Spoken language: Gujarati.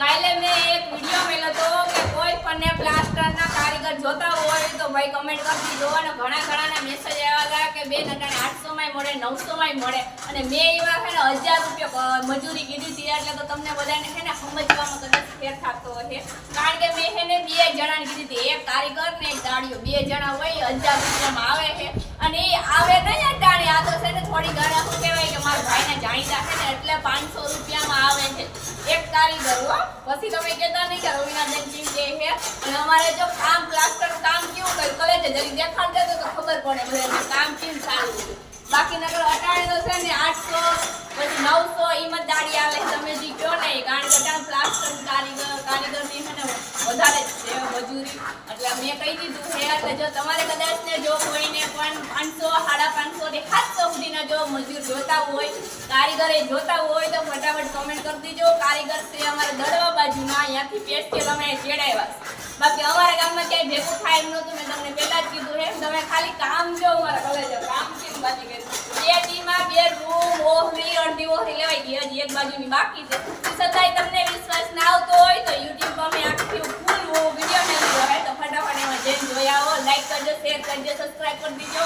કાલે મેં એક વીડિયો મેલો હતો કે કોઈ પણ પ્લાસ્ટરના કારીગર જોતા હોય તો ભાઈ કમેન્ટ કરી દીધો અને ઘણા ઘણાના મેસેજ આવ્યા હતા કે બેન અટાણે આઠસો માં મળે નવસો માં મળે. અને મેં એવા છે ને હજાર રૂપિયા મજૂરી કીધી હતી. એટલે તો તમને બધાને છે ને સમજવામાં કદાચ ફેર થતો હશે. કારણ કે મેં છે ને બે જણાને કીધી હતી. એક કારીગર ને એક દાડીઓ. બે જણા હોય હજાર રૂપિયામાં આવે છે. અને એ આવે નહીં અટાણે આ તો છે ને થોડી ઘણા કહેતા નહીં કે અને અમારે જો કામ પ્લાસ્ટર કામ કેવું કર્યું? કરે છે? જરી ખબર પડે બાકી નગર અટાણે તો છે ને આઠસો, પછી નવસો એમાં દાડી આવે તમે જે કહો ને કારણ કે અટાણે પ્લાસ્ટર કારીગર કારીગરની છે ને, વધારે મજૂરી. એટલે મેં કહી દીધું છે, એટલે જો તમારે કદાચ ને જો કોઈને પણ પાંચસો મજૂર જોતા હોય, કારીગરે જોતા હોય તો ફટાફટ કમેન્ટ કરી દેજો. કારીગર છે અમારા દડવા બાજુના, અહીંયાથી પેસ્ટેલ અમે ચેડાવ્યા બાકી અમારા ગામમાં ક્યાંય ભેગું થાય એમ નહોતું, મેં તમને પહેલા જ કીધું એમ. તમે ખાલી કામ જો અમારા કોલેજ કામ છે બાકી બે ટીમાં, બે અડધી ઓહરી લેવાઈ ગઈ. હજી એક બાજુની બાકી છે. છતાંય તમને વિશ્વાસ ના આવતો હોય તો યુટ્યુબ પર વીડિયો મેળવી હોય તો ફટાફટ એમાં જઈને જોઈ આવો. લાઈક કરજો શેર કરજો સબસ્ક્રાઇબ કરી દીજો.